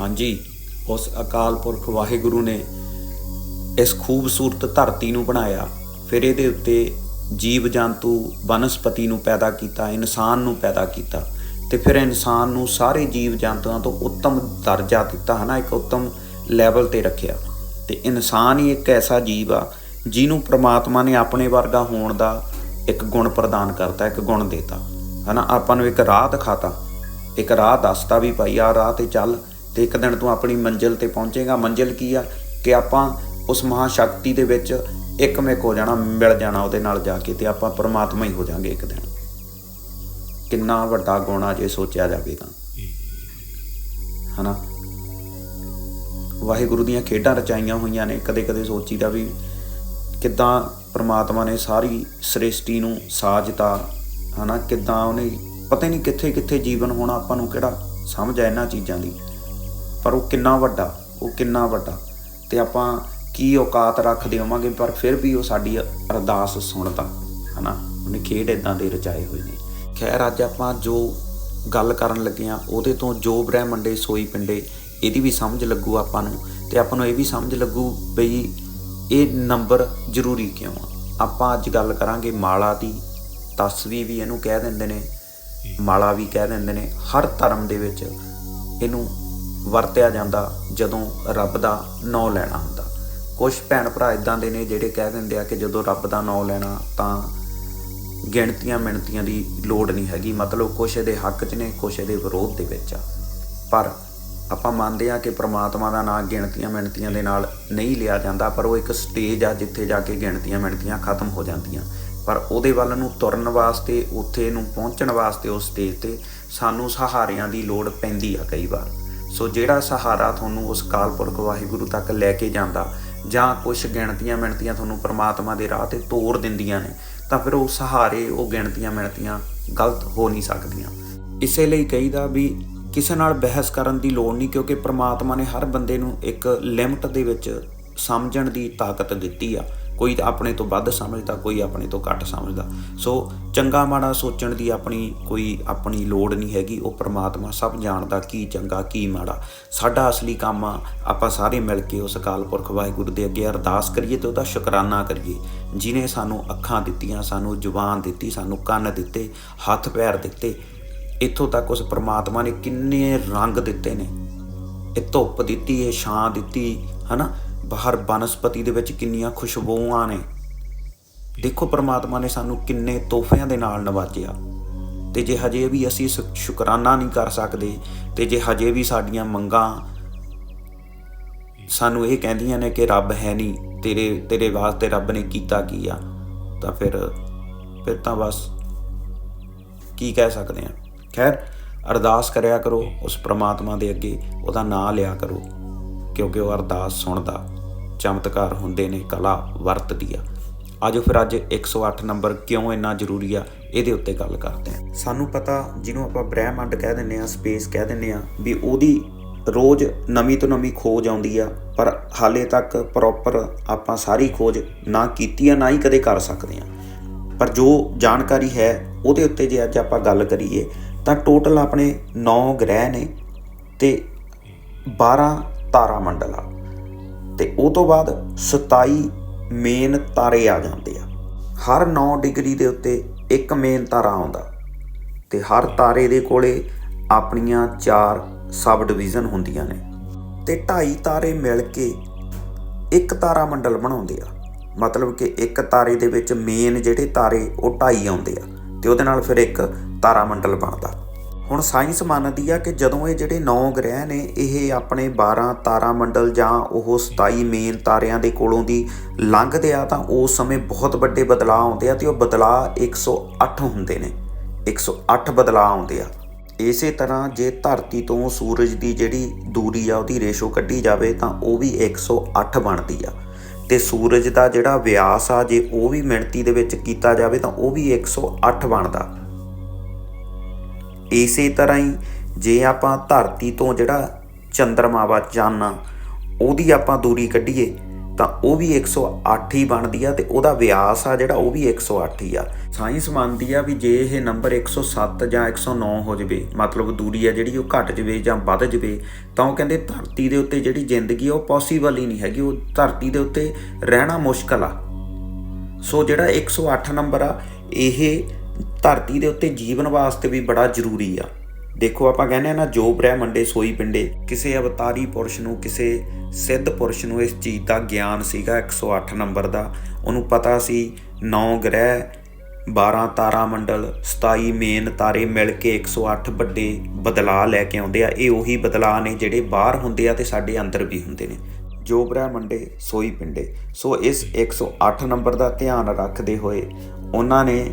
ਹਾਂਜੀ, ਉਸ ਅਕਾਲ ਪੁਰਖ ਵਾਹਿਗੁਰੂ ਨੇ ਇਸ ਖੂਬਸੂਰਤ ਧਰਤੀ ਨੂੰ ਬਣਾਇਆ। ਫਿਰ ਇਹਦੇ ਉੱਤੇ ਜੀਵ ਜੰਤੂ ਬਨਸਪਤੀ ਨੂੰ ਪੈਦਾ ਕੀਤਾ, ਇਨਸਾਨ ਨੂੰ ਪੈਦਾ ਕੀਤਾ। ਤੇ ਫਿਰ ਇਨਸਾਨ ਨੂੰ ਸਾਰੇ ਜੀਵ ਜੰਤੂਆਂ ਤੋਂ ਉੱਤਮ ਦਰਜਾ ਦਿੱਤਾ, ਹਨਾ, ਇੱਕ ਉੱਤਮ ਲੈਵਲ ਤੇ ਰੱਖਿਆ। ਤੇ ਇਨਸਾਨ ਹੀ ਇੱਕ ਐਸਾ ਜੀਵ ਆ, ਜਿਹਨੂੰ ਪ੍ਰਮਾਤਮਾ ਨੇ ਆਪਣੇ ਵਰਗਾ ਹੋਣ ਦਾ ਇੱਕ ਗੁਣ ਪ੍ਰਦਾਨ ਕਰਤਾ, ਇੱਕ ਗੁਣ ਦੇਤਾ। ਹਨਾ, ਆਪਾਂ ਨੂੰ ਇੱਕ ਰਾਹ ਦਿਖਾਤਾ। ਇੱਕ ਰਾਹ ਦੱਸਤਾ ਵੀ ਭਾਈ ਆ ਰਾਹ ਤੇ ਚੱਲ। ਤੇ ਇੱਕ ਦਿਨ ਤੂੰ ਆਪਣੀ ਮੰਜ਼ਿਲ ਤੇ ਪਹੁੰਚੇਗਾ। ਮੰਜ਼ਿਲ ਕੀ ਆ? ਕਿ ਆਪਾਂ ਉਸ ਮਹਾ ਸ਼ਕਤੀ ਦੇ ਵਿੱਚ ਇੱਕਮਿਕ ਹੋ ਜਾਣਾ, ਮਿਲ ਜਾਣਾ ਉਹਦੇ ਨਾਲ ਜਾ ਕੇ ਤੇ ਆਪਾਂ ਪਰਮਾਤਮਾ ਹੀ ਹੋ ਜਾਾਂਗੇ ਇੱਕ ਦਿਨ। ਕਿੰਨਾ ਵੱਡਾ ਗੁਣ ਆ ਜੇ ਸੋਚਿਆ ਜਾਵੇ ਤਾਂ ਹਨਾ? ਵਾਹਿਗੁਰੂ ਦੀਆਂ ਖੇਡਾਂ ਰਚਾਈਆਂ ਹੋਈਆਂ ਨੇ। ਕਦੇ ਕਦੇ ਸੋਚੀਦਾ ਵੀ ਕਿੱਦਾਂ ਪ੍ਰਮਾਤਮਾ ਨੇ ਸਾਰੀ ਸ੍ਰਿਸ਼ਟੀ ਨੂੰ ਸਾਜਤਾ। ਹਨਾ? ਕਿੱਦਾਂ ਉਹਨੇ ਪਤਾ ਨਹੀਂ ਕਿੱਥੇ ਕਿੱਥੇ ਜੀਵਨ ਹੋਣਾ ਆਪਾਂ ਨੂੰ ਕਿਹੜਾ ਸਮਝ ਆ ਇਹਨਾਂ ਚੀਜ਼ਾਂ ਦੀ। ਪਰ ਉਹ ਕਿੰਨਾ ਵੱਡਾ, ਉਹ ਕਿੰਨਾ ਵੱਡਾ। ਤੇ ਆਪਾਂ ਕੀ ਔਕਾਤ ਰੱਖਦੇ ਹੋਵਾਂਗੇ, ਪਰ ਫਿਰ ਵੀ ਉਹ ਸਾਡੀ ਅਰਦਾਸ ਸੁਣਦਾ, ਹਨਾ? ਉਹਨੇ ਖੇਡ ਇਦਾਂ ਦੇ ਰਚਾਏ ਹੋਏ ਨੇ। ਖੈਰ, ਅੱਜ ਆਪਾਂ ਜੋ ਗੱਲ ਕਰਨ ਲੱਗੇ ਆ ਉਹਦੇ ਤੋਂ ਜੋ ਬ੍ਰਹਿਮੰਡੇ, ਸੋਈ ਪਿੰਡੇ, ਇਹਦੀ ਵੀ ਸਮਝ ਲੱਗੂ ਆਪਾਂ ਨੂੰ। ਤੇ ਆਪਾਂ ਨੂੰ ਇਹ ਵੀ ਸਮਝ ਲੱਗੂ ਬਈ ਇਹ ਨੰਬਰ ਜ਼ਰੂਰੀ ਕਿਉਂ ਆ? ਆਪਾਂ ਅੱਜ ਗੱਲ ਕਰਾਂਗੇ ਮਾਲਾ ਦੀ। ਤਸਵੀ ਵੀ ਇਹਨੂੰ ਕਹਿ ਦਿੰਦੇ ਨੇ, ਮਾਲਾ ਵੀ ਕਹਿ ਦਿੰਦੇ ਨੇ, ਹਰ ਧਰਮ ਦੇ ਵਿੱਚ ਇਹਨੂੰ ਵਰਤਿਆ ਜਾਂਦਾ ਜਦੋਂ ਰੱਬ ਦਾ ਨਾਮ ਲੈਣਾ ਹੁੰਦਾ। ਕੁਝ ਭੈਣ ਭਰਾ ਇਦਾਂ ਦੇ ਨੇ ਜਿਹੜੇ ਕਹਿ ਦਿੰਦੇ ਆ ਕਿ ਜਦੋਂ ਰੱਬ ਦਾ ਨਾਮ ਲੈਣਾ ਤਾਂ ਗਿਣਤੀਆਂ ਮਿਣਤੀਆਂ ਦੀ ਲੋੜ ਨਹੀਂ ਹੈਗੀ। ਮਤਲਬ ਕੁਛ ਇਹਦੇ ਹੱਕ 'ਚ ਨੇ, ਕੁਛ ਇਹਦੇ ਵਿਰੋਧ ਦੇ ਵਿੱਚ ਆ। ਪਰ ਆਪਾਂ ਮੰਨਦੇ ਆ ਕਿ ਪ੍ਰਮਾਤਮਾ ਦਾ ਨਾਮ ਗਿਣਤੀਆਂ ਮਿਣਤੀਆਂ ਦੇ ਨਾਲ ਨਹੀਂ ਲਿਆ ਜਾਂਦਾ, ਪਰ ਉਹ ਇੱਕ ਸਟੇਜ ਆ ਜਿੱਥੇ ਜਾ ਕੇ ਗਿਣਤੀਆਂ ਮਿਣਤੀਆਂ ਖਤਮ ਹੋ ਜਾਂਦੀਆਂ। ਪਰ ਉਹਦੇ ਵੱਲ ਨੂੰ ਤੁਰਨ ਵਾਸਤੇ, ਉੱਥੇ ਨੂੰ ਪਹੁੰਚਣ ਵਾਸਤੇ ਉਸ ਸਟੇਜ ਤੇ ਸਾਨੂੰ ਸਹਾਰਿਆਂ ਦੀ ਲੋੜ ਪੈਂਦੀ ਆ ਕਈ ਵਾਰ। ਸੋ ਜਿਹੜਾ ਸਹਾਰਾ ਤੁਹਾਨੂੰ ਉਸ ਕਾਲਪੁਰਖ ਵਾਹਿਗੁਰੂ ਤੱਕ ਲੈ ਕੇ ਜਾਂਦਾ, ਜਾਂ ਕੁਝ ਗਿਣਤੀਆਂ ਮਿਣਤੀਆਂ ਤੁਹਾਨੂੰ ਪ੍ਰਮਾਤਮਾ ਦੇ ਰਾਹ ਤੇ ਤੋਰ ਦਿੰਦੀਆਂ ਨੇ, ਤਾਂ ਫਿਰ ਉਹ ਸਹਾਰੇ, ਉਹ ਗਿਣਤੀਆਂ ਮਿਣਤੀਆਂ ਗਲਤ ਹੋ ਨਹੀਂ ਸਕਦੀਆਂ। ਇਸੇ ਲਈ ਕਹੀਦਾ ਵੀ ਕਿਸੇ ਨਾਲ ਬਹਿਸ ਕਰਨ ਦੀ ਲੋੜ ਨਹੀਂ, ਕਿਉਂਕਿ ਪ੍ਰਮਾਤਮਾ ਨੇ ਹਰ ਬੰਦੇ ਨੂੰ ਇੱਕ ਲਿਮਟ ਦੇ ਵਿੱਚ ਸਮਝਣ ਦੀ ਤਾਕਤ ਦਿੱਤੀ ਆ। ਕੋਈ ਆਪਣੇ ਤੋਂ ਵੱਧ ਸਮਝਦਾ, ਕੋਈ ਆਪਣੇ ਤੋਂ ਘੱਟ ਸਮਝਦਾ। ਸੋ ਚੰਗਾ ਮਾੜਾ ਸੋਚਣ ਦੀ ਆਪਣੀ ਕੋਈ ਆਪਣੀ ਲੋੜ ਨਹੀਂ ਹੈਗੀ, ਉਹ ਪ੍ਰਮਾਤਮਾ ਸਭ ਜਾਣਦਾ ਕੀ ਚੰਗਾ, ਕੀ ਮਾੜਾ। ਸਾਡਾ ਅਸਲੀ ਕੰਮ ਆ, ਆਪਾਂ ਸਾਰੇ ਮਿਲ ਕੇ ਉਸ ਅਕਾਲ ਪੁਰਖ ਵਾਹਿਗੁਰੂ ਦੇ ਅੱਗੇ ਅਰਦਾਸ ਕਰੀਏ ਤੇ ਉਹਦਾ ਸ਼ੁਕਰਾਨਾ ਕਰੀਏ। ਜਿਨੇ ਸਾਨੂੰ ਅੱਖਾਂ ਦਿੱਤੀਆਂ, ਸਾਨੂੰ ਜ਼ੁਬਾਨ ਦਿੱਤੀ, ਸਾਨੂੰ ਕੰਨ ਦਿੱਤੇ, ਹੱਥ ਪੈਰ ਦਿੱਤੇ, ਇੱਥੋਂ ਤੱਕ ਉਸ ਪ੍ਰਮਾਤਮਾ ਨੇ ਕਿੰਨੇ ਰੰਗ ਦਿੱਤੇ ਨੇ। ਇਹ ਧੁੱਪ ਦਿੱਤੀ, ਇਹ ਛਾਂ ਦਿੱਤੀ, ਹਨਾ? ਬਾਹਰ ਬਨਸਪਤੀ ਦੇ ਵਿੱਚ ਕਿੰਨੀਆਂ ਖੁਸ਼ਬੂਆਂ ਨੇ। ਦੇਖੋ ਪ੍ਰਮਾਤਮਾ ਨੇ ਸਾਨੂੰ ਕਿੰਨੇ ਤੋਹਫਿਆਂ ਦੇ ਨਾਲ ਨਵਾਜਿਆ। ਤੇ ਜੇ ਹਜੇ ਵੀ ਅਸੀਂ ਸ਼ੁ- ਸ਼ੁਕਰਾਨਾ ਨਹੀਂ ਕਰ ਸਕਦੇ, ਤੇ ਜੇ ਹਜੇ ਵੀ ਸਾਡੀਆਂ ਮੰਗਾਂ ਸਾਨੂੰ ਇਹ ਕਹਿੰਦੀਆਂ ਨੇ ਕਿ ਰੱਬ ਹੈ ਨਹੀਂ, ਤੇਰੇ ਤੇਰੇ ਵਾਸਤੇ ਰੱਬ ਨੇ ਕੀਤਾ ਕੀ ਆ, ਤਾਂ ਫਿਰ ਫਿਰ ਤਾਂ ਬਸ ਕੀ ਕਹਿ ਸਕਦੇ ਆ ਖੈਰ, ਅਰਦਾਸ ਕਰਿਆ ਕਰੋ, ਉਸ ਪ੍ਰਮਾਤਮਾ ਦੇ ਅੱਗੇ ਉਹਦਾ ਨਾਮ ਲਿਆ ਕਰੋ, ਕਿਉਂਕਿ ਉਹ ਅਰਦਾਸ ਸੁਣਦਾ। ਚਮਤਕਾਰ ਹੁੰਦੇ ਨੇ ਕਲਾ ਵਰਤਦੀ ਆ। ਆਜੋ ਫਿਰ ਅੱਜ 108 ਨੰਬਰ ਕਿਉਂ ਇੰਨਾ ਜ਼ਰੂਰੀ ਆ, ਇਹਦੇ ਉੱਤੇ ਗੱਲ ਕਰਦੇ ਆ ਸਾਨੂੰ ਪਤਾ, ਜਿਹਨੂੰ ਆਪਾਂ ਬ੍ਰਹਿਮੰਡ ਕਹਿ ਦਿੰਨੇ ਆ ਸਪੇਸ ਕਹਿ ਦਿੰਨੇ ਆ ਵੀ ਉਹਦੀ ਰੋਜ਼ ਨਵੀਂ ਤੋਂ ਨਵੀਂ ਖੋਜ ਆਉਂਦੀ ਆ, ਪਰ ਹਾਲੇ ਤੱਕ ਪ੍ਰੋਪਰ ਆਪਾਂ ਸਾਰੀ ਖੋਜ ਨਾ ਕੀਤੀ ਆ, ਨਾ ਹੀ ਕਦੇ ਕਰ ਸਕਦੇ ਆ ਪਰ ਜੋ ਜਾਣਕਾਰੀ ਹੈ, ਉਹਦੇ ਉੱਤੇ ਜੇ ਅੱਜ ਆਪਾਂ ਗੱਲ ਕਰੀਏ, ਤਾਂ ਟੋਟਲ ਆਪਣੇ 9 ਗ੍ਰਹਿ ਨੇ ਤੇ 12 ਤਾਰਾ ਮੰਡਲ ਆ ਤੇ ਉਹ ਤੋਂ ਬਾਅਦ 27 ਮੇਨ ਤਾਰੇ ਆ ਜਾਂਦੇ ਆ। ਹਰ 9 ਡਿਗਰੀ ਦੇ ਉੱਤੇ ਇੱਕ ਮੇਨ ਤਾਰਾ ਆਉਂਦਾ ਤੇ ਹਰ ਤਾਰੇ ਦੇ ਕੋਲੇ ਆਪਣੀਆਂ 4 ਸਬ ਡਿਵੀਜ਼ਨ ਹੁੰਦੀਆਂ ਨੇ ਤੇ 2.5 ਤਾਰੇ ਮਿਲ ਕੇ ਇੱਕ ਤਾਰਾ ਮੰਡਲ ਬਣਾਉਂਦੇ ਆ। ਮਤਲਬ ਕਿ ਇੱਕ ਤਾਰੇ ਦੇ ਵਿੱਚ ਮੇਨ ਜਿਹੜੇ ਤਾਰੇ ਉਹ 2.5 ਆਉਂਦੇ ਆ ਤੇ ਉਹਦੇ ਨਾਲ ਫਿਰ ਇੱਕ ਤਾਰਾ ਮੰਡਲ ਬਣਦਾ। ਹੁਣ ਸਾਇੰਸ ਮੰਨਦੀ ਆ ਕਿ ਜਦੋਂ ਇਹ ਜਿਹੜੇ 9 ਗ੍ਰਹਿ ਨੇ, ਇਹ ਆਪਣੇ 12 ਤਾਰਾ ਮੰਡਲ ਜਾਂ ਉਹ 27 ਮੇਨ ਤਾਰਿਆਂ ਦੇ ਕੋਲੋਂ ਦੀ ਲੰਘਦੇ ਆ, ਤਾਂ ਉਸ ਸਮੇਂ ਬਹੁਤ ਵੱਡੇ ਬਦਲਾਅ ਆਉਂਦੇ ਆ ਤੇ ਉਹ ਬਦਲਾਅ 108 ਹੁੰਦੇ ਨੇ। 108 ਬਦਲਾਅ ਆਉਂਦੇ ਆ। ਇਸੇ ਤਰ੍ਹਾਂ ਜੇ ਧਰਤੀ ਤੋਂ ਸੂਰਜ ਦੀ ਜਿਹੜੀ ਦੂਰੀ ਆ, ਉਹਦੀ ਰੇਸ਼ੋ ਕੱਢੀ ਜਾਵੇ, ਤਾਂ ਉਹ ਵੀ 108 ਬਣਦੀ ਆ। ਤੇ ਸੂਰਜ ਦਾ ਜਿਹੜਾ ਵਿਆਸ ਆ, ਜੇ ਉਹ ਵੀ ਮਿਣਤੀ ਦੇ ਵਿੱਚ ਕੀਤਾ ਜਾਵੇ, ਤਾਂ ਉਹ ਵੀ 108 ਬਣਦਾ। ਇਸੇ ਤਰ੍ਹਾਂ ਹੀ ਜੇ ਆਪਾਂ ਧਰਤੀ ਤੋਂ ਜਿਹੜਾ ਚੰ드ਰਮਾ ਵਾ ਚੰਨ ਉਹਦੀ ਆਪਾਂ ਦੂਰੀ ਕੱਢੀਏ, ਤਾਂ ਉਹ ਵੀ 108 ਹੀ ਬਣਦੀ ਆ ਤੇ ਉਹਦਾ ਵਿਆਸ ਆ ਜਿਹੜਾ, ਉਹ ਵੀ 108 ਹੀ ਆ। ਸਾਇੰਸ ਮੰਨਦੀ ਆ ਵੀ ਜੇ ਇਹ ਨੰਬਰ 107 ਜਾਂ 109 ਹੋ ਜਵੇ, ਮਤਲਬ ਦੂਰੀ ਆ ਜਿਹੜੀ ਉਹ ਘਟ ਜਵੇ ਜਾਂ ਵੱਧ ਜਵੇ, ਤਾਂ ਉਹ ਕਹਿੰਦੇ ਧਰਤੀ ਦੇ ਉੱਤੇ ਜਿਹੜੀ ਜ਼ਿੰਦਗੀ ਆ, ਉਹ ਪੋਸੀਬਲ ਹੀ ਨਹੀਂ ਹੈਗੀ, ਉਹ ਧਰਤੀ ਦੇ ਉੱਤੇ ਰਹਿਣਾ ਮੁਸ਼ਕਲ ਆ। ਸੋ ਜਿਹੜਾ 108 ਨੰਬਰ ਆ, ਇਹ ਧਰਤੀ ਦੇ ਉੱਤੇ ਜੀਵਨ ਵਾਸਤੇ ਵੀ ਬੜਾ ਜ਼ਰੂਰੀ ਆ। ਦੇਖੋ, ਆਪਾਂ ਕਹਿੰਦੇ ਆ ਨਾ, ਜੋ ਬ੍ਰਹਮੰਡੇ ਸੋਈ ਪਿੰਡੇ, ਕਿਸੇ ਅਵਤਾਰੀ ਪੁਰਸ਼ ਨੂੰ, ਕਿਸੇ ਸਿੱਧ ਪੁਰਸ਼ ਨੂੰ ਇਸ ਚੀਜ਼ ਦਾ ਗਿਆਨ ਸੀਗਾ 108 ਨੰਬਰ ਦਾ। ਉਹਨੂੰ ਪਤਾ ਸੀ 9 ਗ੍ਰਹਿ 12 ਤਾਰਾ ਮੰਡਲ 27 ਮੇਨ ਤਾਰੇ ਮਿਲ ਕੇ 108 ਵੱਡੇ ਬਦਲਾਅ ਲੈ ਕੇ ਆਉਂਦੇ ਆ। ਇਹ ਉਹੀ ਬਦਲਾਅ ਨੇ ਜਿਹੜੇ ਬਾਹਰ ਹੁੰਦੇ ਆ ਤੇ ਸਾਡੇ ਅੰਦਰ ਵੀ ਹੁੰਦੇ ਨੇ। ਜੋ ਬ੍ਰਹਮੰਡੇ ਸੋਈ ਪਿੰਡੇ। ਸੋ ਇਸ 108 ਨੰਬਰ ਦਾ ਧਿਆਨ ਰੱਖਦੇ ਹੋਏ ਉਹਨਾਂ ਨੇ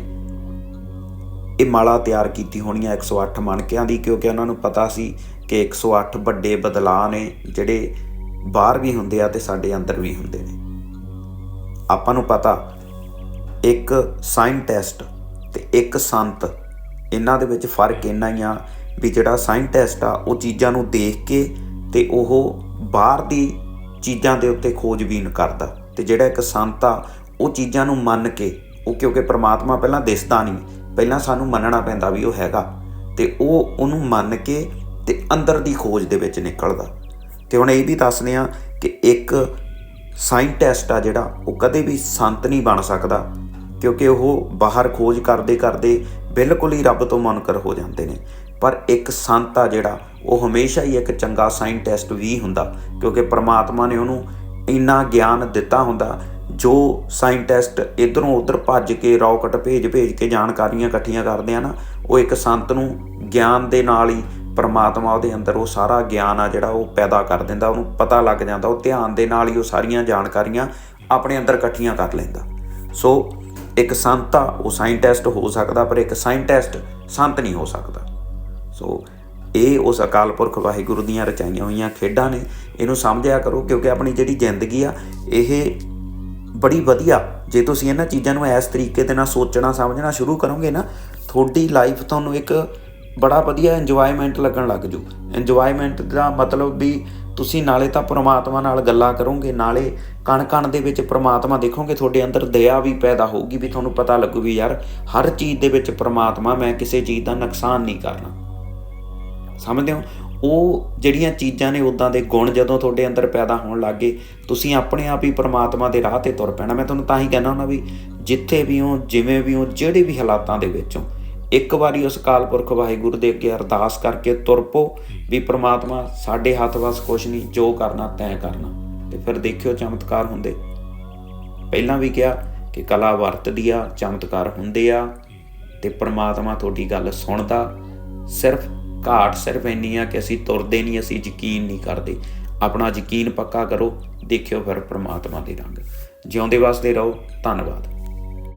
ਇਹ ਮਾਲਾ ਤਿਆਰ ਕੀਤੀ ਹੋਣੀ ਹੈ 108 ਮਣਕਿਆਂ ਦੀ, ਕਿਉਂਕਿ ਉਹਨਾਂ ਨੂੰ ਪਤਾ ਸੀ ਕਿ 108 ਵੱਡੇ ਬਦਲਾਅ ਨੇ, ਜਿਹੜੇ ਬਾਹਰ ਵੀ ਹੁੰਦੇ ਆ ਤੇ ਸਾਡੇ ਅੰਦਰ ਵੀ ਹੁੰਦੇ ਨੇ। ਆਪਾਂ ਨੂੰ ਪਤਾ, ਇੱਕ ਸਾਇੰਟਿਸਟ ਤੇ ਇੱਕ ਸੰਤ, ਇਹਨਾਂ ਦੇ ਵਿੱਚ ਫ਼ਰਕ ਇੰਨਾ ਹੀ ਆ ਵੀ ਜਿਹੜਾ ਸਾਇੰਟਿਸਟ ਆ, ਉਹ ਚੀਜ਼ਾਂ ਨੂੰ ਦੇਖ ਕੇ ਤੇ ਉਹ ਬਾਹਰ ਦੀ ਚੀਜ਼ਾਂ ਦੇ ਉੱਤੇ ਖੋਜਬੀਨ ਕਰਦਾ। ਤੇ ਜਿਹੜਾ ਇੱਕ ਸੰਤ ਆ, ਉਹ ਚੀਜ਼ਾਂ ਨੂੰ ਮੰਨ ਕੇ, ਉਹ ਕਿਉਂਕਿ ਪ੍ਰਮਾਤਮਾ ਪਹਿਲਾਂ ਦਿਸਦਾ ਨਹੀਂ ਪਹਿਲਾਂ ਸਾਨੂੰ ਮੰਨਣਾ ਪੈਂਦਾ ਵੀ ਉਹ ਹੈਗਾ ਤੇ ਉਹ ਉਹਨੂੰ ਮੰਨ ਕੇ ਤੇ ਅੰਦਰ ਦੀ ਖੋਜ ਦੇ ਵਿੱਚ ਨਿਕਲਦਾ। ਤੇ ਹੁਣ ਇਹ ਵੀ ਦੱਸਦੇ ਆ ਕਿ ਇੱਕ ਸਾਇੰਟਿਸਟ ਆ ਜਿਹੜਾ, ਉਹ ਕਦੇ ਵੀ ਸੰਤ ਨਹੀਂ ਬਣ ਸਕਦਾ, ਕਿਉਂਕਿ ਉਹ ਬਾਹਰ ਖੋਜ ਕਰਦੇ ਕਰਦੇ ਬਿਲਕੁਲ ਹੀ ਰੱਬ ਤੋਂ ਮੁਨਕਰ ਹੋ ਜਾਂਦੇ ਨੇ। ਪਰ ਇੱਕ ਸੰਤ ਆ ਜਿਹੜਾ, ਉਹ ਹਮੇਸ਼ਾ ਹੀ ਇੱਕ ਚੰਗਾ ਸਾਇੰਟਿਸਟ ਵੀ ਹੁੰਦਾ, ਕਿਉਂਕਿ ਪ੍ਰਮਾਤਮਾ ਨੇ ਉਹਨੂੰ ਇੰਨਾ ਗਿਆਨ ਦਿੱਤਾ ਹੁੰਦਾ ਜੋ ਸਾਇੰਟਿਸਟ ਇਧਰੋਂ ਉਧਰ ਭੱਜ ਕੇ ਰਾਕਟ ਭੇਜ ਭੇਜ ਕੇ ਜਾਣਕਾਰੀਆਂ ਇਕੱਠੀਆਂ ਕਰਦੇ ਆ ਨਾ, ਉਹ ਇੱਕ ਸੰਤ ਨੂੰ ਗਿਆਨ ਦੇ ਨਾਲ ਹੀ ਪਰਮਾਤਮਾ ਉਹਦੇ ਅੰਦਰ ਉਹ ਸਾਰਾ ਗਿਆਨ ਆ ਜਿਹੜਾ ਉਹ ਪੈਦਾ ਕਰ ਦਿੰਦਾ, ਉਹਨੂੰ ਪਤਾ ਲੱਗ ਜਾਂਦਾ, ਉਹ ਧਿਆਨ ਦੇ ਨਾਲ ਹੀ ਉਹ ਸਾਰੀਆਂ ਜਾਣਕਾਰੀਆਂ ਆਪਣੇ ਅੰਦਰ ਇਕੱਠੀਆਂ ਕਰ ਲੈਂਦਾ। ਸੋ ਇੱਕ ਸੰਤ ਆ ਉਹ ਸਾਇੰਟਿਸਟ ਹੋ ਸਕਦਾ, ਪਰ ਇੱਕ ਸਾਇੰਟਿਸਟ ਸੰਤ ਨਹੀਂ ਹੋ ਸਕਦਾ। ਸੋ ਇਹ ਉਸ ਅਕਾਲ ਪੁਰਖ ਵਾਹਿਗੁਰੂ ਦੀਆਂ ਰਚਾਈਆਂ ਹੋਈਆਂ ਖੇਡਾਂ ਨੇ, ਇਹਨੂੰ ਸਮਝਿਆ ਕਰੋ ਕਿਉਂਕਿ ਆਪਣੀ ਜਿਹੜੀ ਜ਼ਿੰਦਗੀ ਆ, ਇਹ ਬੜੀ ਵਧੀਆ। ਜੇ ਤੁਸੀਂ ਇਹਨਾਂ ਚੀਜ਼ਾਂ ਨੂੰ ਇਸ ਤਰੀਕੇ ਦੇ ਨਾਲ ਸੋਚਣਾ, ਸਮਝਣਾ ਸ਼ੁਰੂ ਕਰੋਗੇ ਨਾ, ਤੁਹਾਡੀ ਲਾਈਫ ਤੁਹਾਨੂੰ ਇੱਕ ਬੜਾ ਵਧੀਆ ਇੰਜੋਇਮੈਂਟ ਲੱਗਣ ਲੱਗ ਜੂ। ਇੰਜੋਇਮੈਂਟ ਦਾ ਮਤਲਬ ਵੀ ਤੁਸੀਂ ਨਾਲੇ ਤਾਂ ਪ੍ਰਮਾਤਮਾ ਨਾਲ ਗੱਲਾਂ ਕਰੋਗੇ, ਨਾਲੇ ਕਣ ਕਣ ਦੇ ਵਿੱਚ ਪ੍ਰਮਾਤਮਾ ਦੇਖੋਗੇ, ਤੁਹਾਡੇ ਅੰਦਰ ਦਇਆ ਵੀ ਪੈਦਾ ਹੋਊਗੀ, ਵੀ ਤੁਹਾਨੂੰ ਪਤਾ ਲੱਗੂ ਵੀ ਯਾਰ ਹਰ ਚੀਜ਼ ਦੇ ਵਿੱਚ ਪ੍ਰਮਾਤਮਾ, ਮੈਂ ਕਿਸੇ ਚੀਜ਼ ਦਾ ਨੁਕਸਾਨ ਨਹੀਂ ਕਰਨਾ। ਸਮਝਦੇ ਹੋ? ਉਹ ਜਿਹੜੀਆਂ ਚੀਜ਼ਾਂ ਨੇ ਉਦਾਂ ਦੇ ਗੁਣ ਜਦੋਂ ਤੁਹਾਡੇ ਅੰਦਰ ਪੈਦਾ ਹੋਣ ਲੱਗੇ ਤੁਸੀਂ ਆਪਣੇ ਆਪ ਹੀ ਪਰਮਾਤਮਾ ਦੇ ਰਾਹ ਤੇ ਤੁਰ ਪੈਣਾ। ਮੈਂ ਤੁਹਾਨੂੰ ਤਾਂ ਹੀ ਕਹਿੰਦਾ ਹੁੰਦਾ ਵੀ ਜਿੱਥੇ ਵੀ ਹੋ, ਜਿਵੇਂ ਵੀ ਹੋ, ਜਿਹੜੇ ਵੀ ਹਾਲਾਤਾਂ ਦੇ ਵਿੱਚ ਹੋ, ਇੱਕ ਵਾਰੀ ਉਸ ਕਾਲ ਪੁਰਖ ਵਾਹਿਗੁਰੂ ਦੇ ਅੱਗੇ ਅਰਦਾਸ ਕਰਕੇ ਤੁਰ ਪੋ ਵੀ ਪ੍ਰਮਾਤਮਾ ਸਾਡੇ ਹੱਥ ਵਸ ਕੁਛ ਨਹੀਂ, ਜੋ ਕਰਨਾ ਤੈਂ ਕਰਨਾ। ਤੇ ਫਿਰ ਦੇਖਿਓ ਚਮਤਕਾਰ ਹੁੰਦੇ। ਪਹਿਲਾਂ ਵੀ ਕਿਹਾ ਕਿ ਕਲਾ ਵਰਤਦੀ ਆ, ਚਮਤਕਾਰ ਹੁੰਦੇ ਆ ਤੇ ਪ੍ਰਮਾਤਮਾ ਤੁਹਾਡੀ ਗੱਲ ਸੁਣਦਾ। ਸਿਰਫ ਘਾਟ ਸਿਰਫ ਇੰਨੀ ਆ ਕਿ ਅਸੀਂ ਤੁਰਦੇ ਨਹੀਂ, ਅਸੀਂ ਯਕੀਨ ਨਹੀਂ ਕਰਦੇ। ਆਪਣਾ ਯਕੀਨ ਪੱਕਾ ਕਰੋ, ਦੇਖਿਓ ਫਿਰ ਪ੍ਰਮਾਤਮਾ ਦੇ ਰੰਗ। ਜਿਉਂਦੇ ਵਾਸਤੇ ਰਹੋ, ਧੰਨਵਾਦ।